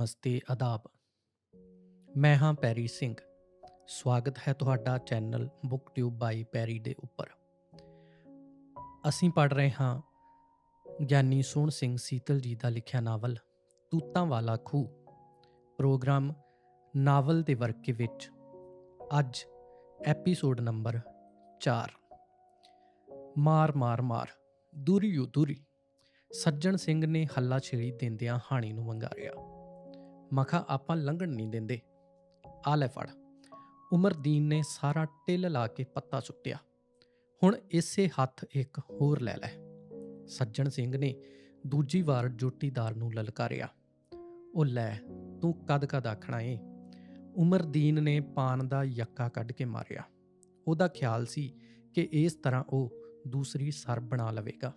ਨਮਸਤੇ, ਆਦਾਬ। ਮੈਂ ਹਾਂ ਪੈਰੀ ਸਿੰਘ। ਸਵਾਗਤ ਹੈ ਤੁਹਾਡਾ ਚੈਨਲ ਬੁੱਕ ਟਿਊਬ ਬਾਈ ਪੈਰੀ ਦੇ ਉੱਪਰ। ਅਸੀਂ ਪੜ ਰਹੇ ਹਾਂ ਗਿਆਨੀ ਸੋਹਣ ਸਿੰਘ ਸੀਤਲ ਜੀ ਦਾ ਲਿਖਿਆ ਨਾਵਲ, ਤੂਤਾਂ ਵਾਲਾ ਖੂਹ। ਪ੍ਰੋਗਰਾਮ ਨਾਵਲ ਦੇ ਵਰਕੇ ਵਿੱਚ ਅੱਜ ਐਪੀਸੋਡ ਨੰਬਰ 4 ਮਾਰ ਮਾਰ ਮਾਰ, ਦੂਰੀ ਓ ਦੂਰੀ। ਸੱਜਣ ਸਿੰਘ ਨੇ ਹੱਲਾ ਛੇੜੀ ਦਿੰਦਿਆਂ ਹਾਣੀ ਨੂੰ ਵੰਗਾਰਿਆ। ਮਖਾ ਆਪਾਂ ਲੰਘਣ ਨਹੀਂ ਦਿੰਦੇ। ਆ ਲੈ ਫੜ। ਉਮਰਦੀਨ ਨੇ ਸਾਰਾ ਟਿੱਲ ਲਾ ਕੇ ਪੱਤਾ ਸੁੱਟਿਆ। ਹੁਣ ਇਸੇ ਹੱਥ ਇੱਕ ਹੋਰ ਲੈ ਲੈ। ਸੱਜਣ ਸਿੰਘ ਨੇ ਦੂਜੀ ਵਾਰ ਜੋਟੀਦਾਰ ਨੂੰ ਲਲਕਾਰਿਆ। ਉਹ ਲੈ, ਤੂੰ ਕਦ ਕਦ ਆਖਣਾ ਏ? ਉਮਰਦੀਨ ਨੇ ਪਾਨ ਦਾ ਯੱਕਾ ਕੱਢ ਕੇ ਮਾਰਿਆ। ਉਹਦਾ ਖਿਆਲ ਸੀ ਕਿ ਇਸ ਤਰ੍ਹਾਂ ਉਹ ਦੂਸਰੀ ਸਰ ਬਣਾ ਲਵੇਗਾ।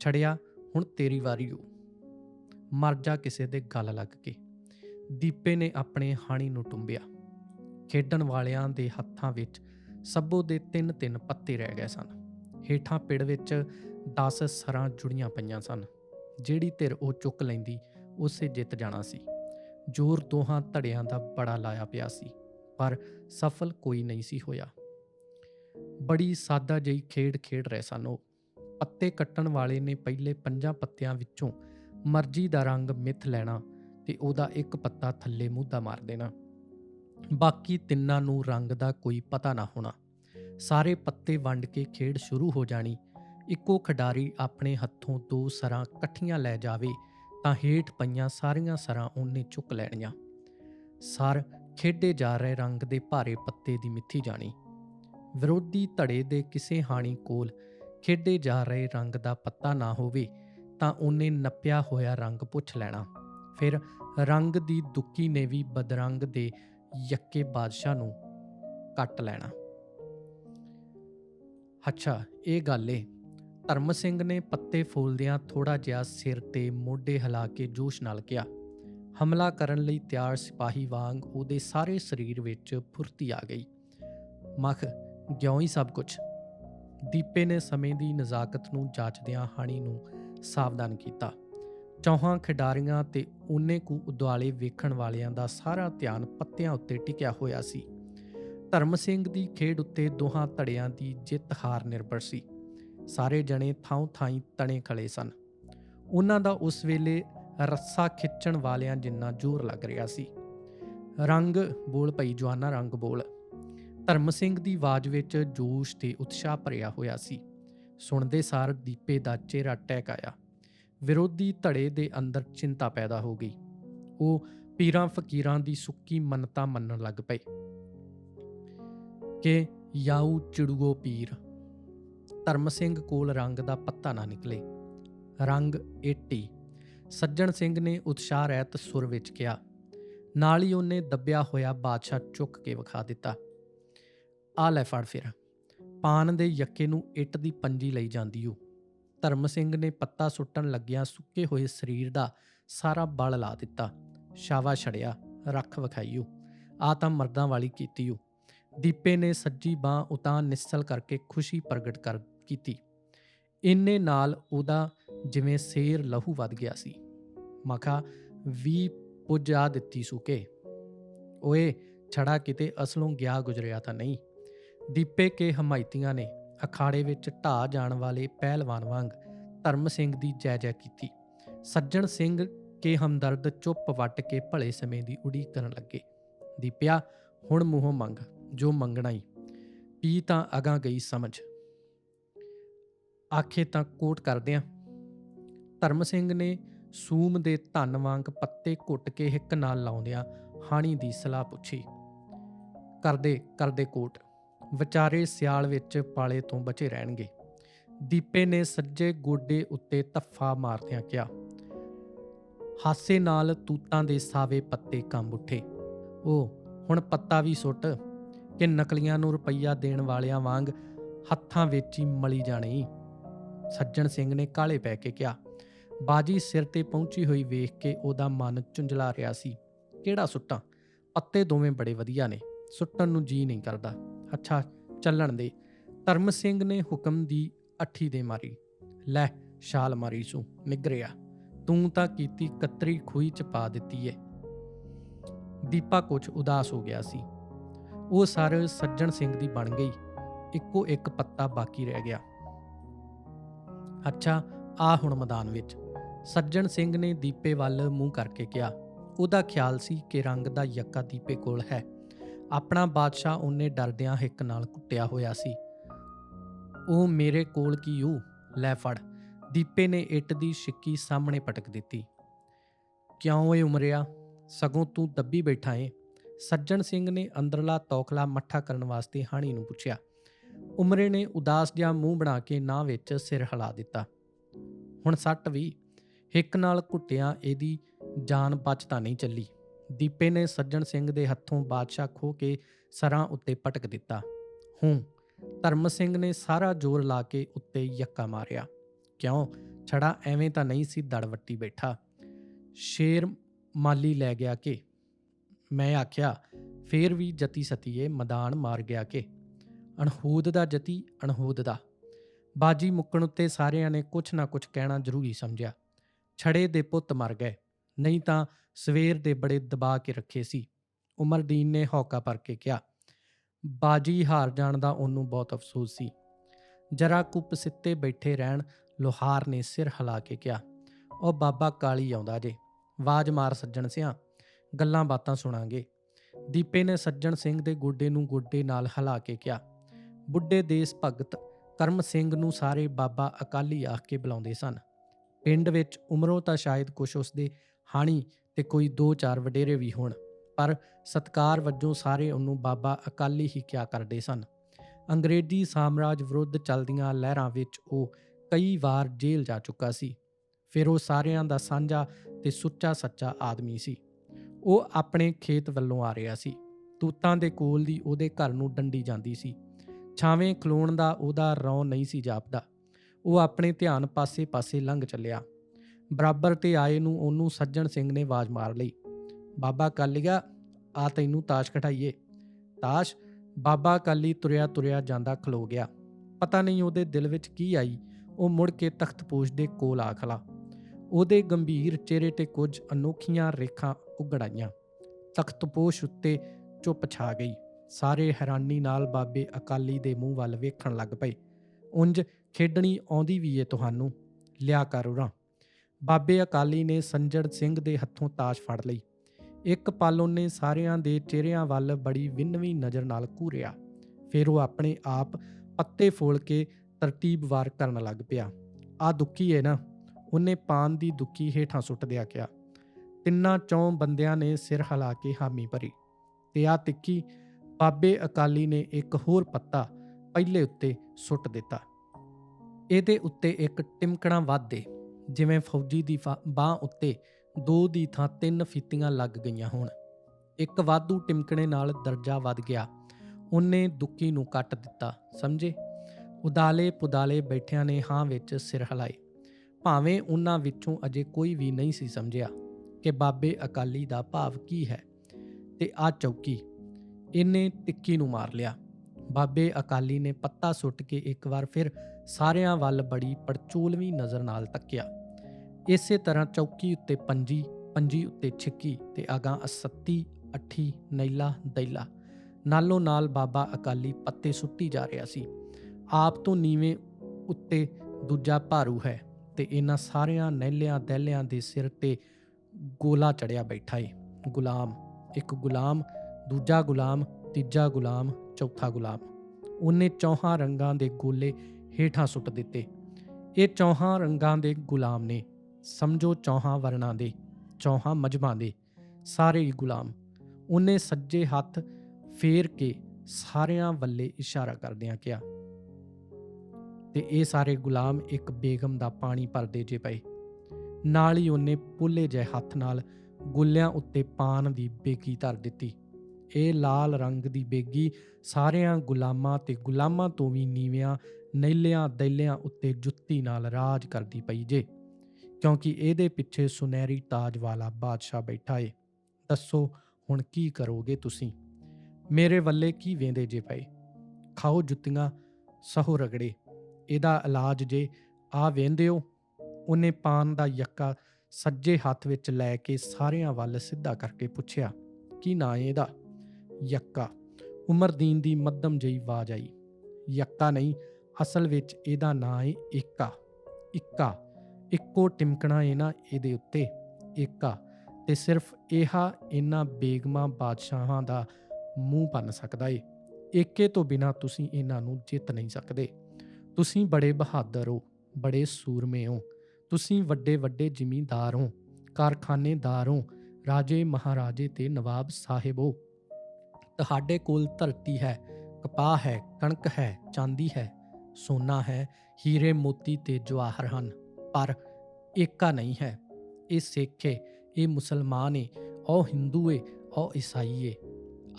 ਛੜਿਆ, ਹੁਣ ਤੇਰੀ ਵਾਰੀ ਹੋ ਮਰ ਜਾ ਕਿਸੇ ਦੇ ਗੱਲ ਲੱਗ ਕੇ। ਦੀਪੇ ਨੇ ਆਪਣੇ ਹਾਣੀ ਨੂੰ ਟੁੰਬਿਆ। ਖੇਡਣ ਵਾਲਿਆਂ ਦੇ ਹੱਥਾਂ ਵਿੱਚ ਸੱਬੋ ਦੇ ਤਿੰਨ ਤਿੰਨ ਪੱਤੇ ਰਹਿ ਗਏ ਸਨ। ਹੇਠਾਂ ਪਿੜ ਵਿੱਚ 10 ਸਰਾਂ ਜੁੜੀਆਂ ਪਈਆਂ ਸਨ। ਜਿਹੜੀ ਧਿਰ ਉਹ ਚੁੱਕ ਲੈਂਦੀ, ਉਸੇ ਜਿੱਤ ਜਾਣਾ ਸੀ। ਜ਼ੋਰ ਦੋਹਾਂ ਧੜਿਆਂ ਦਾ ਬੜਾ ਲਾਇਆ ਪਿਆ ਸੀ, ਪਰ ਸਫਲ ਕੋਈ ਨਹੀਂ ਸੀ ਹੋਇਆ। ਬੜੀ ਸਾਦਾ ਜਿਹੀ ਖੇਡ ਖੇਡ ਰਹੇ ਸਨ ਉਹ। ਪੱਤੇ ਕੱਟਣ ਵਾਲੇ ਨੇ ਪਹਿਲੇ ਪੰਜਾਂ ਪੱਤਿਆਂ ਵਿੱਚੋਂ ਮਰਜ਼ੀ ਦਾ ਰੰਗ ਮਿੱਥ ਲੈਣਾ ਤੇ ਉਹਦਾ ਇੱਕ ਪੱਤਾ ਥੱਲੇ ਮੁੱਦਾ ਮਾਰ ਦੇਣਾ। ਬਾਕੀ ਤਿੰਨਾਂ ਨੂੰ ਰੰਗ ਦਾ ਕੋਈ ਪਤਾ ਨਾ ਹੋਣਾ। ਸਾਰੇ ਪੱਤੇ ਵੰਡ ਕੇ ਖੇਡ ਸ਼ੁਰੂ ਹੋ ਜਾਣੀ। ਇੱਕੋ ਖਿਡਾਰੀ ਆਪਣੇ ਹੱਥੋਂ ਦੋ ਸਰਾਂ ਇਕੱਠੀਆਂ ਲੈ ਜਾਵੇ ਤਾਂ ਹੇਠ ਪਈਆਂ ਸਾਰੀਆਂ ਸਰਾਂ ਉਹਨੇ ਚੁੱਕ ਲੈਣੀਆਂ। ਸਰ, ਖੇਡੇ ਜਾ ਰਹੇ ਰੰਗ ਦੇ ਭਾਰੇ ਪੱਤੇ ਦੀ ਮਿੱਥੀ ਜਾਣੀ। ਵਿਰੋਧੀ ਧੜੇ ਦੇ ਕਿਸੇ ਹਾਣੀ ਕੋਲ ਖੇਡੇ ਜਾ ਰਹੇ ਰੰਗ ਦਾ ਪੱਤਾ ਨਾ ਹੋਵੇ ਤਾਂ ਉਹਨੇ ਨੱਪਿਆ ਹੋਇਆ ਰੰਗ ਪੁੱਛ ਲੈਣਾ। ਫਿਰ ਰੰਗ ਦੀ ਦੁੱਕੀ ਨੇ ਵੀ ਬਦਰੰਗ ਦੇ ਯੱਕੇ ਬਾਦਸ਼ਾਹ ਨੂੰ ਕੱਟ ਲੈਣਾ। ਅੱਛਾ, ਇਹ ਗੱਲ ਏ। ਧਰਮ ਸਿੰਘ ਨੇ ਪੱਤੇ ਫੋਲਦਿਆਂ ਥੋੜਾ ਜਿਹਾ ਸਿਰ ਤੇ ਮੋਢੇ ਹਿਲਾ ਕੇ ਜੋਸ਼ ਨਾਲ ਕਿਹਾ, ਹਮਲਾ ਕਰਨ ਲਈ ਤਿਆਰ ਸਿਪਾਹੀ ਵਾਂਗ ਉਹਦੇ ਸਾਰੇ ਸਰੀਰ ਵਿੱਚ ਫੁਰਤੀ ਆ ਗਈ। ਮਖ ਗਿਉਂ ਹੀ ਸਭ ਕੁਝ ਦੀਪੇ ਨੇ ਸਮੇਂ ਦੀ ਨਜ਼ਾਕਤ ਨੂੰ ਜਾਂਚਦਿਆਂ ਹਾਣੀ ਨੂੰ ਸਾਵਧਾਨ ਕੀਤਾ। ਚੌਹਾਂ ਖਿਡਾਰੀਆਂ ਤੇ ਉਹਨੇ ਕੁ ਉਦਵਾਲੇ ਵੇਖਣ ਵਾਲਿਆਂ ਦਾ ਸਾਰਾ ਧਿਆਨ ਪੱਤਿਆਂ ਉੱਤੇ ਟਿਕਿਆ ਹੋਇਆ ਸੀ। ਧਰਮ ਸਿੰਘ ਦੀ ਖੇਡ ਉੱਤੇ ਦੋਹਾਂ ਧੜਿਆਂ ਦੀ ਜਿੱਤ ਹਾਰ ਨਿਰਭਰ ਸੀ। ਸਾਰੇ ਜਣੇ ਥਾਂ ਥਾਈ ਤਣੇ ਖਲੇ ਸਨ। ਉਹਨਾਂ ਦਾ ਉਸ ਵੇਲੇ ਰੱਸਾ ਖਿੱਚਣ ਵਾਲਿਆਂ ਜਿੰਨਾ ਜ਼ੋਰ ਲੱਗ ਰਿਹਾ ਸੀ। ਰੰਗ ਬੋਲ ਪਈ, ਜਵਾਨਾ ਰੰਗ ਬੋਲ। ਧਰਮ ਸਿੰਘ ਦੀ ਆਵਾਜ਼ ਵਿੱਚ ਜੋਸ਼ ਤੇ ਉਤਸ਼ਾਹ ਭਰਿਆ ਹੋਇਆ ਸੀ। ਸੁਣਦੇ ਸਾਰ ਦੀਪੇ ਦਾ ਚਿਹਰਾ ਟਹਿਕ ਆਇਆ। ਵਿਰੋਧੀ ਧੜੇ ਦੇ ਅੰਦਰ ਚਿੰਤਾ ਪੈਦਾ ਹੋ ਗਈ। ਉਹ ਪੀਰਾਂ ਫਕੀਰਾਂ ਦੀ ਸੁੱਕੀ ਮੰਨਤਾ ਮੰਨਣ ਲੱਗ ਪਏ। ਕਿ ਯਾਊ ਚਿੜੂਓ ਪੀਰ, ਧਰਮ ਸਿੰਘ ਕੋਲ ਰੰਗ ਦਾ ਪੱਤਾ ਨਾ ਨਿਕਲੇ। ਰੰਗ 80 ਸੱਜਣ ਸਿੰਘ ਨੇ ਉਤਸ਼ਾਹ ਰਹਿਤ ਸੁਰ ਵਿੱਚ ਕਿਹਾ। ਨਾਲ ਹੀ ਉਹਨੇ ਦੱਬਿਆ ਹੋਇਆ ਬਾਦਸ਼ਾਹ ਚੁੱਕ ਕੇ ਵਿਖਾ ਦਿੱਤਾ। ਆ ਲੈ ਫੜ ਫਿਰ, ਪਾਨ ਦੇ ਯੱਕੇ ਨੂੰ ਇੱਟ ਦੀ ਪੰਜੀ ਲਈ ਜਾਂਦੀ ਓ। ਧਰਮ ਸਿੰਘ ਨੇ ਪੱਤਾ ਸੁੱਟਣ ਲੱਗਿਆ ਸੁੱਕੇ ਹੋਏ ਸਰੀਰ ਦਾ ਸਾਰਾ ਬਲ ਲਾ ਦਿੱਤਾ। ਸ਼ਾਵਾ ਛੜਿਆ, ਰੱਖ ਵਿਖਾਈਓ। ਆ ਤਾਂ ਮਰਦਾਂ ਵਾਲੀ ਕੀਤੀ ਓ ਦੀਪੇ ਨੇ ਸੱਜੀ ਬਾਹ ਉਤਾਂ ਨਿਸਲ ਕਰਕੇ ਖੁਸ਼ੀ ਪ੍ਰਗਟ ਕਰ ਕੀਤੀ। ਇੰਨੇ ਨਾਲ ਉਹਦਾ ਜਿਵੇਂ ਸੇਰ ਲਹੂ ਵੱਧ ਗਿਆ ਸੀ। ਮਖਾ ਵੀ ਪੁੱਜਾ ਦਿੱਤੀ ਸੁਕੇ। ਓਏ, ਛੜਾ ਕਿਤੇ ਅਸਲੋਂ ਗਿਆ ਗੁਜਰਿਆ ਤਾਂ ਨਹੀਂ। ਦੀਪੇ ਕੇ ਹਮਾਇਤੀਆਂ ਨੇ ਅਖਾੜੇ ਵਿੱਚ ਢਾ ਜਾਣ ਵਾਲੇ ਪਹਿਲਵਾਨ ਵਾਂਗ ਧਰਮ ਸਿੰਘ ਦੀ ਜੈ ਜੈ ਕੀਤੀ। ਸੱਜਣ ਸਿੰਘ ਕੇ ਹਮਦਰਦ ਚੁੱਪ ਵੱਟ ਕੇ ਭਲੇ ਸਮੇਂ ਦੀ ਉਡੀਕ ਕਰਨ ਲੱਗੇ। ਦੀਪਿਆ, ਹੁਣ ਮੂੰਹੋਂ ਮੰਗ, ਜੋ ਮੰਗਣਾ ਹੀ ਪੀ ਤਾਂ ਅਗਾਂ ਗਈ ਸਮਝ। ਆਖੇ ਤਾਂ ਕੋਟ ਕਰਦਿਆਂ ਧਰਮ ਸਿੰਘ ਨੇ ਸੂਮ ਦੇ ਧਨ ਵਾਂਗ ਪੱਤੇ ਘੁੱਟ ਕੇ ਹਿੱਕ ਨਾਲ ਲਾਉਂਦਿਆਂ ਹਾਣੀ ਦੀ ਸਲਾਹ ਪੁੱਛੀ। ਕਰਦੇ ਕਰਦੇ ਕੋਟ। ਵਿਚਾਰੇ ਸਿਆਲ ਵਿੱਚ ਪਾਲੇ ਤੋਂ ਬਚੇ ਰਹਿਣਗੇ। ਦੀਪੇ ਨੇ ਸੱਜੇ ਗੋਡੇ ਉੱਤੇ ਤੱਫਾ ਮਾਰਦਿਆਂ ਕਿਹਾ, ਹਾਸੇ ਨਾਲ ਤੂਤਾਂ ਦੇ ਸਾਵੇ ਪੱਤੇ ਕੰਬ ਉੱਠੇ। ਉਹ ਹੁਣ ਪੱਤਾ ਵੀ ਸੁੱਟ ਕਿ ਨਕਲੀਆਂ ਨੂੰ ਰੁਪਈਆ ਦੇਣ ਵਾਲਿਆਂ ਵਾਂਗ ਹੱਥਾਂ ਵਿੱਚ ਹੀ ਮਲੀ ਜਾਣੀ। ਸੱਜਣ ਸਿੰਘ ਨੇ ਕਾਲੇ ਪੈ ਕੇ ਕਿਹਾ, ਬਾਜੀ ਸਿਰ ਤੇ ਪਹੁੰਚੀ ਹੋਈ ਵੇਖ ਕੇ ਉਹਦਾ ਮਨ ਚੁੰਝਲਾ ਰਿਹਾ ਸੀ। ਕਿਹੜਾ ਸੁੱਟਾਂ? ਪੱਤੇ ਦੋਵੇਂ ਬੜੇ ਵਧੀਆ ਨੇ। ਸੁੱਟਣ ਨੂੰ ਜੀ ਨਹੀਂ ਕਰਦਾ। ਅੱਛਾ ਚੱਲਣ ਦੇ। ਧਰਮ ਸਿੰਘ ਨੇ ਹੁਕਮ ਦੀ ਅੱਠੀ ਦੇ ਮਾਰੀ। ਲੈ, ਛਾਲ ਮਾਰੀ ਸੂ ਨਿਗਰਿਆ। ਤੂੰ ਤਾਂ ਕੀਤੀ ਕਤਰੀ ਖੂਈ ਚ ਪਾ ਦਿੱਤੀ ਏ। ਦੀਪਾ ਕੁਝ ਉਦਾਸ ਹੋ ਗਿਆ ਸੀ। ਉਹ ਸਰ ਸੱਜਣ ਸਿੰਘ ਦੀ ਬਣ ਗਈ। ਇੱਕੋ ਇੱਕ ਪੱਤਾ ਬਾਕੀ ਰਹਿ ਗਿਆ। ਅੱਛਾ ਆ ਹੁਣ ਮੈਦਾਨ ਵਿੱਚ। ਸੱਜਣ ਸਿੰਘ ਨੇ ਦੀਪੇ ਵੱਲ ਮੂੰਹ ਕਰਕੇ ਕਿਹਾ, ਉਹਦਾ ਖਿਆਲ ਸੀ ਕਿ ਰੰਗ ਦਾ ਯੱਕਾ ਦੀਪੇ ਕੋਲ ਹੈ। ਆਪਣਾ ਬਾਦਸ਼ਾਹ ਉਹਨੇ ਡਰਦਿਆਂ ਹਿੱਕ ਨਾਲ ਕੁੱਟਿਆ ਹੋਇਆ ਸੀ। ਉਹ ਮੇਰੇ ਕੋਲ ਕੀ ਊ ਲੈ ਫੜ। ਦੀਪੇ ਨੇ ਇੱਟ ਦੀ ਛਿੱਕੀ ਸਾਹਮਣੇ ਪਟਕ ਦਿੱਤੀ। ਕਿਉਂ ਏ ਉਮਰਿਆ? ਸਗੋਂ ਤੂੰ ਦੱਬੀ ਬੈਠਾ ਏ। ਸੱਜਣ ਸਿੰਘ ਨੇ ਅੰਦਰਲਾ ਤੌਖਲਾ ਮੱਠਾ ਕਰਨ ਵਾਸਤੇ ਹਾਣੀ ਨੂੰ ਪੁੱਛਿਆ। ਉਮਰੇ ਨੇ ਉਦਾਸ ਜਿਹਾ ਮੂੰਹ ਬਣਾ ਕੇ ਨਾ ਵਿੱਚ ਸਿਰ ਹਿਲਾ ਦਿੱਤਾ। ਹੁਣ ਸੱਟ ਵੀ। ਹਿੱਕ ਨਾਲ ਘੁੱਟਿਆਂ ਇਹਦੀ ਜਾਨ ਬਚ ਤਾਂ ਨਹੀਂ ਚੱਲੀ। ਦੀਪੇ ਨੇ ਸੱਜਣ ਸਿੰਘ ਦੇ ਹੱਥੋਂ ਬਾਦਸ਼ਾਹ ਖੋ ਕੇ ਸਰਾਂ ਉੱਤੇ ਪਟਕ ਦਿੱਤਾ। ਹੂੰ, ਧਰਮ ਸਿੰਘ ਨੇ ਸਾਰਾ ਜ਼ੋਰ ਲਾ ਕੇ ਉੱਤੇ ਯੱਕਾ ਮਾਰਿਆ। ਕਿਉਂ? ਛੜਾ ਐਵੇਂ ਤਾਂ ਨਹੀਂ ਸੀ ਦੜਵੱਟੀ ਬੈਠਾ। ਸ਼ੇਰ ਮਾਲੀ ਲੈ ਗਿਆ ਕਿ। ਮੈਂ ਆਖਿਆ, ਫੇਰ ਵੀ ਜਤੀ ਸਤੀਏ ਮੈਦਾਨ ਮਾਰ ਗਿਆ ਕਿ। ਅਣਹੂਦ ਦਾ ਜਤੀ, ਅਣਹੂਦ ਦਾ। ਬਾਜੀ ਮੁੱਕਣ ਉੱਤੇ ਸਾਰਿਆਂ ਨੇ ਕੁਛ ਨਾ ਕੁਛ ਕਹਿਣਾ ਜ਼ਰੂਰੀ ਸਮਝਿਆ। ਛੜੇ ਦੇ ਪੁੱਤ ਮਰ ਗਏ। ਨਹੀਂ ਤਾਂ ਸਵੇਰ ਦੇ ਬੜੇ ਦਬਾ ਕੇ ਰੱਖੇ ਸੀ। ਉਮਰਦੀਨ ਨੇ ਹੌਕਾ ਭਰ ਕੇ ਕਿਹਾ, ਬਾਜੀ ਹਾਰ ਜਾਣ ਦਾ ਉਹਨੂੰ ਬਹੁਤ ਅਫਸੋਸ ਸੀ। ਜਰਾ ਕੁੱਪ ਸਿੱਤੇ ਬੈਠੇ ਰਹਿਣ, ਲੋਹਾਰ ਨੇ ਸਿਰ ਹਿਲਾ ਕੇ ਕਿਹਾ, ਉਹ ਬਾਬਾ ਕਾਲੀ ਆਉਂਦਾ ਜੇ, ਆਵਾਜ਼ ਮਾਰ ਸੱਜਣ ਸਿਆ, ਗੱਲਾਂ ਬਾਤਾਂ ਸੁਣਾਂਗੇ। ਦੀਪੇ ਨੇ ਸੱਜਣ ਸਿੰਘ ਦੇ ਗੋਡੇ ਨੂੰ ਗੋਡੇ ਨਾਲ ਹਿਲਾ ਕੇ ਕਿਹਾ, ਬੁੱਢੇ ਦੇਸ ਭਗਤ, ਕਰਮ ਸਿੰਘ ਨੂੰ ਸਾਰੇ ਬਾਬਾ ਅਕਾਲੀ ਆਖ ਕੇ ਬੁਲਾਉਂਦੇ ਸਨ। ਪਿੰਡ ਵਿੱਚ ਉਮਰੋਂ ਤਾਂ ਸ਼ਾਇਦ ਕੁਛ ਉਸਦੇ ਹਾਣੀ ਤੇ ਕੋਈ ਦੋ ਚਾਰ ਵਡੇਰੇ ਵੀ ਹੋਣ। ਪਰ ਸਤਕਾਰ ਵਜੋਂ ਸਾਰੇ ਉਹਨੂੰ ਬਾਬਾ ਅਕਾਲੀ ਹੀ ਕਿਆ ਕਰਦੇ ਸਨ। ਅੰਗਰੇਜ਼ੀ ਸਾਮਰਾਜ ਵਿਰੁੱਧ ਚੱਲਦੀਆਂ ਲਹਿਰਾਂ ਵਿੱਚ ਉਹ ਕਈ ਵਾਰ ਜੇਲ੍ਹ ਜਾ ਚੁੱਕਾ ਸੀ। ਫਿਰ ਉਹ ਸਾਰਿਆਂ ਦਾ ਸਾਂਝਾ ਤੇ ਸੁੱਚਾ ਸੱਚਾ ਆਦਮੀ ਸੀ। ਉਹ ਆਪਣੇ ਖੇਤ ਵੱਲੋਂ ਆ ਰਿਹਾ ਸੀ। ਤੂਤਾਂ ਦੇ ਕੋਲ ਦੀ ਉਹਦੇ ਘਰ ਨੂੰ ਡੰਡੀ ਜਾਂਦੀ ਸੀ। ਛਾਵੇਂ ਖਲੋਣ ਦਾ ਉਹਦਾ ਰੌ ਨਹੀਂ ਸੀ ਜਾਪਦਾ। ਉਹ ਆਪਣੇ ਧਿਆਨ ਪਾਸੇ-ਪਾਸੇ ਲੰਘ ਚੱਲਿਆ। ਬਰਾਬਰ ਤੇ ਆਏ ਨੂੰ ਉਹਨੂੰ ਸੱਜਣ ਸਿੰਘ ਨੇ ਆਵਾਜ਼ ਮਾਰ ਲਈ। ਬਾਬਾ ਕਾਲੀਆ ਆ ਤੈਨੂੰ ਤਾਸ਼ ਖਟਾਈਏ ਤਾਸ਼, ਬਾਬਾ ਕਾਲੀ ਤੁਰਿਆ ਤੁਰਿਆ ਜਾਂਦਾ ਖਲੋ ਗਿਆ। ਪਤਾ ਨਹੀਂ ਉਹਦੇ ਦਿਲ ਵਿੱਚ ਕੀ ਆਈ, ਉਹ ਮੁੜ ਕੇ ਤਖਤਪੋਸ਼ ਦੇ ਕੋਲ ਆ ਖਲਾ। ਉਹਦੇ ਗੰਭੀਰ ਚਿਹਰੇ ਤੇ ਕੁਝ ਅਨੋਖੀਆਂ ਰੇਖਾਂ ਉਗੜਾਈਆਂ। ਤਖਤਪੋਸ਼ ਉੱਤੇ ਚੁੱਪ ਛਾ ਗਈ। ਸਾਰੇ ਹੈਰਾਨੀ ਨਾਲ ਬਾਬੇ ਅਕਾਲੀ ਦੇ ਮੂੰਹ ਵੱਲ ਵੇਖਣ ਲੱਗ ਪਏ। ਉੰਜ ਖੇਡਣੀ ਆਉਂਦੀ ਵੀ ਏ ਤੁਹਾਨੂੰ। ਲਿਆ ਕਰ ਉਰਾਂ। ਬਾਬੇ ਅਕਾਲੀ ਨੇ ਸੰਜੜ ਸਿੰਘ ਦੇ ਹੱਥੋਂ ਤਾਸ਼ ਫੜ ਲਈ। ਇੱਕ ਪਲ ਉਹਨੇ ਸਾਰਿਆਂ ਦੇ ਚਿਹਰਿਆਂ ਵੱਲ ਬੜੀ ਵਿੰਨਵੀਂ ਨਜ਼ਰ ਨਾਲ ਘੂਰਿਆ। ਫਿਰ ਉਹ ਆਪਣੇ ਆਪ ਪੱਤੇ ਫੋਲ ਕੇ ਤਰਤੀਬਵਾਰ ਕਰਨ ਲੱਗ ਪਿਆ। ਆ ਦੁੱਕੀ ਹੈ ਨਾ ਉਹਨੇ ਪਾਨ ਦੀ ਦੁੱਕੀ ਹੇਠਾਂ ਸੁੱਟ ਦਿਆ ਕਿਹਾ। ਤਿੰਨਾਂ ਚੌਂ ਬੰਦਿਆਂ ਨੇ ਸਿਰ ਹਿਲਾ ਕੇ ਹਾਮੀ ਭਰੀ। ਤੇ ਆ ਤਿੱਕੀ ਬਾਬੇ ਅਕਾਲੀ ਨੇ ਇੱਕ ਹੋਰ ਪੱਤਾ ਪਹਿਲੇ ਉੱਤੇ ਸੁੱਟ ਦਿੱਤਾ। ਇਹਦੇ ਉੱਤੇ ਇੱਕ ਟਿਮਕਣਾ ਵਾਧੇ ਜਿਵੇਂ ਫੌਜੀ ਦੀ ਬਾਹ ਉੱਤੇ ਦੋ ਦੀ ਥਾਂ ਤਿੰਨ ਫੀਤੀਆਂ ਲੱਗ ਗਈਆਂ ਹੋਣ। ਇੱਕ ਵਾਧੂ ਟਿਮਕਣੇ ਨਾਲ ਦਰਜਾ ਵੱਧ ਗਿਆ। ਉਹਨੇ ਦੁੱਕੀ ਨੂੰ ਕੱਟ ਦਿੱਤਾ, ਸਮਝੇ? ਉਦਾਲੇ ਪੁਦਾਲੇ ਬੈਠਿਆਂ ਨੇ ਹਾਂ ਵਿੱਚ ਸਿਰ ਹਿਲਾਏ। ਭਾਵੇਂ ਉਹਨਾਂ ਵਿੱਚੋਂ ਅਜੇ ਕੋਈ ਵੀ ਨਹੀਂ ਸੀ ਸਮਝਿਆ ਕਿ ਬਾਬੇ ਅਕਾਲੀ ਦਾ ਭਾਵ ਕੀ ਹੈ। ਤੇ ਆ ਚੌਕੀ, ਇਹਨੇ ਟਿੱਕੀ ਨੂੰ ਮਾਰ ਲਿਆ। ਬਾਬੇ ਅਕਾਲੀ ਨੇ ਪੱਤਾ ਸੁੱਟ ਕੇ ਇੱਕ ਵਾਰ ਫਿਰ ਸਾਰਿਆਂ ਵੱਲ ਬੜੀ ਪੜਚੋਲਵੀਂ ਨਜ਼ਰ ਨਾਲ ਤੱਕਿਆ। ਇਸੇ ਤਰ੍ਹਾਂ ਚੌਕੀ ਉੱਤੇ ਪੰਜੀ ਪੰਜੀ ਉੱਤੇ ਛਿੱਕੀ ਤੇ ਆਗਾ ਅਸੱਤੀ, ਅੱਠੀ, ਨੈਲਾ, ਦੈਲਾ। ਨਾਲੋਂ ਨਾਲ ਬਾਬਾ ਅਕਾਲੀ ਪੱਤੇ ਸੁੱਟੀ ਜਾ ਰਿਹਾ ਸੀ। ਆਪ ਤੋਂ ਨੀਵੇਂ ਉੱਤੇ ਦੂਜਾ ਭਾਰੂ ਹੈ ਤੇ ਇਹਨਾਂ ਸਾਰਿਆਂ ਨਹਿਲਿਆਂ ਦਹਿਲਿਆਂ ਦੇ ਸਿਰ ਤੇ ਗੋਲਾ ਚੜਿਆ ਬੈਠਾ ਏ। ਗੁਲਾਮ, ਇੱਕ ਗੁਲਾਮ, ਦੂਜਾ ਗੁਲਾਮ, ਤੀਜਾ ਗੁਲਾਮ, ਚੌਥਾ ਗੁਲਾਮ। ਉਹਨੇ ਚੌਹਾਂ ਰੰਗਾਂ ਦੇ ਗੋਲੇ ਹੇਠਾਂ ਸੁੱਟ ਦਿੱਤੇ। ਇਹ ਚੌਹਾਂ ਰੰਗਾਂ ਦੇ ਗੁਲਾਮ ਨੇ ਸਮਝੋ ਚੌਹਾਂ ਵਰਣਾਂ ਦੇ, ਚੌਹਾਂ ਮਜਬਾਂ ਦੇ, ਸਾਰੇ ਹੀ ਗੁਲਾਮ। ਉਹਨੇ ਸੱਜੇ ਹੱਥ ਫੇਰ ਕੇ ਸਾਰਿਆਂ ਵੱਲੇ ਇਸ਼ਾਰਾ ਕਰਦਿਆਂ ਕਿਹਾ, ਤੇ ਇਹ ਸਾਰੇ ਗੁਲਾਮ ਇੱਕ ਬੇਗਮ ਦਾ ਪਾਣੀ ਭਰਦੇ ਜੇ ਪਏ। ਨਾਲ ਹੀ ਉਹਨੇ ਪੁੱਲੇ ਜਿਹੇ ਹੱਥ ਨਾਲ ਗੁੱਲਿਆਂ ਉੱਤੇ ਪਾਨ ਦੀ ਬੇਗੀ ਧਰ ਦਿੱਤੀ। ਇਹ ਲਾਲ ਰੰਗ ਦੀ ਬੇਗੀ ਸਾਰਿਆਂ ਗੁਲਾਮਾਂ ਤੇ ਗੁਲਾਮਾਂ ਤੋਂ ਵੀ ਨੀਵਿਆਂ, ਨੈਲਿਆਂ ਦੈਲਿਆਂ ਉੱਤੇ ਜੁੱਤੀ ਨਾਲ ਰਾਜ ਕਰਦੀ ਪਈ ਜੇ। ਕਿਉਂਕਿ ਇਹਦੇ ਪਿੱਛੇ ਸੁਨਹਿਰੀ ਤਾਜ ਵਾਲਾ ਬਾਦਸ਼ਾਹ ਬੈਠਾ ਏ। ਦੱਸੋ, ਹੁਣ ਕੀ ਕਰੋਗੇ ਤੁਸੀਂ? ਮੇਰੇ ਵੱਲੇ ਕੀ ਵੇਂਦੇ ਜੇ ਪਏ ਖਾਓ ਜੁੱਤੀਆਂ, ਸਹੋ ਰਗੜੇ। ਇਹਦਾ ਇਲਾਜ ਜੇ ਆ ਵੇਂਦਿਓ ਉਹਨੇ ਪਾਨ ਦਾ ਯੱਕਾ ਸੱਜੇ ਹੱਥ ਵਿੱਚ ਲੈ ਕੇ ਸਾਰਿਆਂ ਵੱਲ ਸਿੱਧਾ ਕਰਕੇ ਪੁੱਛਿਆ, ਕੀ ਨਾਂ ਏ ਇਹਦਾ? ਯੱਕਾ। ਉਮਰਦੀਨ ਦੀ ਮੱਧਮ ਜਿਹੀ ਆਵਾਜ਼ ਆਈ, ਯੱਕਾ ਨਹੀਂ, ਅਸਲ ਵਿੱਚ ਇਹਦਾ ਨਾਂ ਏ ਏਕਾ। ਇੱਕਾ ਇੱਕੋ ਟਿਮਕਣਾ ਏ ਨਾ ਇਹਦੇ ਉੱਤੇ ਏਕਾ ਤੇ ਸਿਰਫ ਇਹਾ ਇਹਨਾਂ ਬੇਗਮਾਂ ਬਾਦਸ਼ਾਹਾਂ ਦਾ ਮੂੰਹ ਬਣ ਸਕਦਾ ਏ। ਏਕੇ ਤੋਂ ਬਿਨਾ ਤੁਸੀਂ ਇਹਨਾਂ ਨੂੰ ਜਿੱਤ ਨਹੀਂ ਸਕਦੇ। ਤੁਸੀਂ ਬੜੇ ਬਹਾਦਰ ਹੋ, ਬੜੇ ਸੂਰਮੇ ਹੋ। ਤੁਸੀਂ ਵੱਡੇ ਵੱਡੇ ਜ਼ਿਮੀਂਦਾਰ ਹੋ, ਕਾਰਖਾਨੇਦਾਰ ਹੋ, ਰਾਜੇ ਮਹਾਰਾਜੇ ਤੇ ਨਵਾਬ ਸਾਹਿਬ ਹੋ। ਤੁਹਾਡੇ ਕੋਲ ਧਰਤੀ ਹੈ, ਕਪਾਹ ਹੈ, ਕਣਕ ਹੈ, ਚਾਂਦੀ ਹੈ, ਸੋਨਾ ਹੈ, ਹੀਰੇ ਮੋਤੀ ਤੇ ਜਵਾਹਰ ਹਨ। ਪਰ ਏਕਾ ਨਹੀਂ ਹੈ। ਇਹ ਸਿੱਖ ਏ ਇਹ ਮੁਸਲਮਾਨ ਏ ਉਹ ਹਿੰਦੂ ਏ ਉਹ ਈਸਾਈ ਏ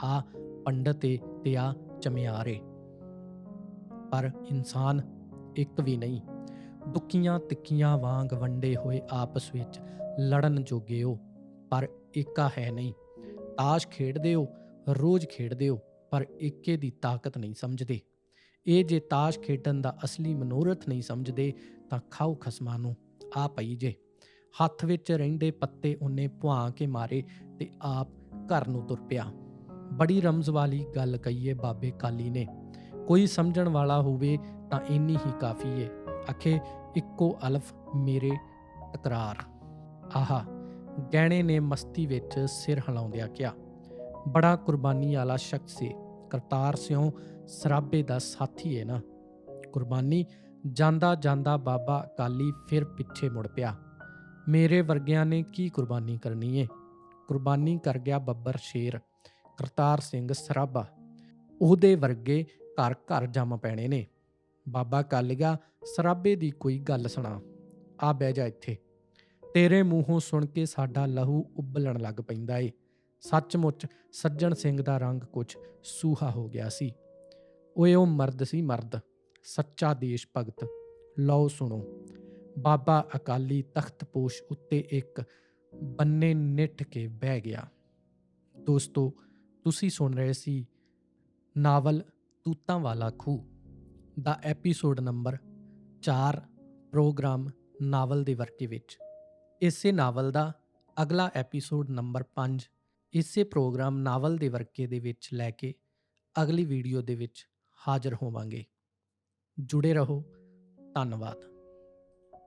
ਆ ਪੰਡਤ ਏ ਤੇ ਆ ਚਮਿਆਰੇ ਪਰ ਇਨਸਾਨ ਇੱਕ ਵੀ ਨਹੀਂ। ਦੁੱਕੀਆਂ ਤਿੱਕੀਆਂ ਵਾਂਗ ਵੰਡੇ ਹੋਏ ਆਪਸ ਵਿੱਚ ਲੜਨ ਜੋਗੇ ਹੋ ਪਰ ਏਕਾ ਹੈ ਨਹੀਂ। ਤਾਸ਼ ਖੇਡਦੇ ਹੋ ਰੋਜ਼ ਖੇਡਦੇ ਹੋ ਪਰ ਏਕੇ ਦੀ ਤਾਕਤ ਨਹੀਂ ਸਮਝਦੇ। ਇਹ ਜੇ ਤਾਸ਼ ਖੇਡਣ ਦਾ ਅਸਲੀ ਮਨੋਰਥ ਨਹੀਂ ਸਮਝਦੇ ਤਾਂ ਖਾਓ ਖਸਮਾਂ ਨੂੰ, ਆ ਪਈ ਜੇ। ਹੱਥ ਵਿੱਚ ਰਹਿੰਦੇ ਪੱਤੇ ਉਹਨੇ ਭੁਆ ਕੇ ਮਾਰੇ ਤੇ ਆਪ ਘਰ ਨੂੰ ਤੁਰ ਪਿਆ। ਬੜੀ ਰਮਜ਼ ਵਾਲੀ ਗੱਲ ਕਹੀਏ ਬਾਬੇ ਕਾਲੀ ਨੇ। ਕੋਈ ਸਮਝਣ ਵਾਲਾ ਹੋਵੇ ਤਾਂ ਇੰਨੀ ਹੀ ਕਾਫੀ ਏ। ਅਖੇ ਇੱਕੋ ਅਲਫ ਮੇਰੇ ਤਕਰਾਰ। ਆਹਾ, ਗਹਿਣੇ ਨੇ ਮਸਤੀ ਵਿੱਚ ਸਿਰ ਹਿਲਾਉਂਦਿਆਂ ਕਿਹਾ, ਬੜਾ ਕੁਰਬਾਨੀ ਵਾਲਾ ਸ਼ਖਸ ਏ। ਕਰਤਾਰ ਸਿਓ ਸਰਾਬੇ ਦਾ ਸਾਥੀ ਏ ਨਾ। ਕੁਰਬਾਨੀ ਜਾਂਦਾ ਜਾਂਦਾ ਬਾਬਾ ਅਕਾਲੀ ਫਿਰ ਪਿੱਛੇ ਮੁੜ ਪਿਆ। ਮੇਰੇ ਵਰਗਿਆਂ ਨੇ ਕੀ ਕੁਰਬਾਨੀ ਕਰਨੀ ਏ? ਕੁਰਬਾਨੀ ਕਰ ਗਿਆ ਬੱਬਰ ਸ਼ੇਰ, ਕਰਤਾਰ ਸਿੰਘ ਸਰਾਭਾ। ਉਹਦੇ ਵਰਗੇ ਘਰ ਘਰ ਜੰਮ ਪੈਣੇ ਨੇ। ਬਾਬਾ ਕਾਲੀਆ ਸਰਾਬੇ ਦੀ ਕੋਈ ਗੱਲ ਸੁਣਾ। ਆ ਬਹਿ ਜਾ ਇੱਥੇ। ਤੇਰੇ ਮੂੰਹੋਂ ਸੁਣ ਕੇ ਸਾਡਾ ਲਹੂ ਉਬਲਣ ਲੱਗ ਪੈਂਦਾ ਏ। ਸੱਚਮੁੱਚ ਸੱਜਣ ਸਿੰਘ ਦਾ ਰੰਗ ਕੁਝ ਸੂਹਾ ਹੋ ਗਿਆ ਸੀ। ਓਏ ਉਹ ਮਰਦ ਸੀ ਮਰਦ। ਸੱਚਾ ਦੇਸ਼ ਭਗਤ, ਲਓ ਸੁਣੋ। ਬਾਬਾ ਅਕਾਲੀ ਤਖ਼ਤ ਪੋਸ਼ ਉੱਤੇ ਇੱਕ ਬੰਨੇ ਨਿੱਠ ਕੇ ਬਹਿ ਗਿਆ। ਦੋਸਤੋ, ਤੁਸੀਂ ਸੁਣ ਰਹੇ ਸੀ ਨਾਵਲ ਤੂਤਾਂ ਵਾਲਾ ਖੂਹ ਦਾ ਐਪੀਸੋਡ ਨੰਬਰ 4 ਪ੍ਰੋਗਰਾਮ ਨਾਵਲ ਦੇ ਵਰਕੇ ਵਿੱਚ। ਇਸੇ ਨਾਵਲ ਦਾ ਅਗਲਾ ਐਪੀਸੋਡ ਨੰਬਰ 5 ਇਸੇ ਪ੍ਰੋਗਰਾਮ ਨਾਵਲ ਦੇ ਵਰਕੇ ਦੇ ਵਿੱਚ ਲੈ ਕੇ ਅਗਲੀ ਵੀਡੀਓ ਦੇ ਵਿੱਚ ਹਾਜ਼ਰ ਹੋਵਾਂਗੇ। ਜੁੜੇ ਰਹੋ। ਧੰਨਵਾਦ।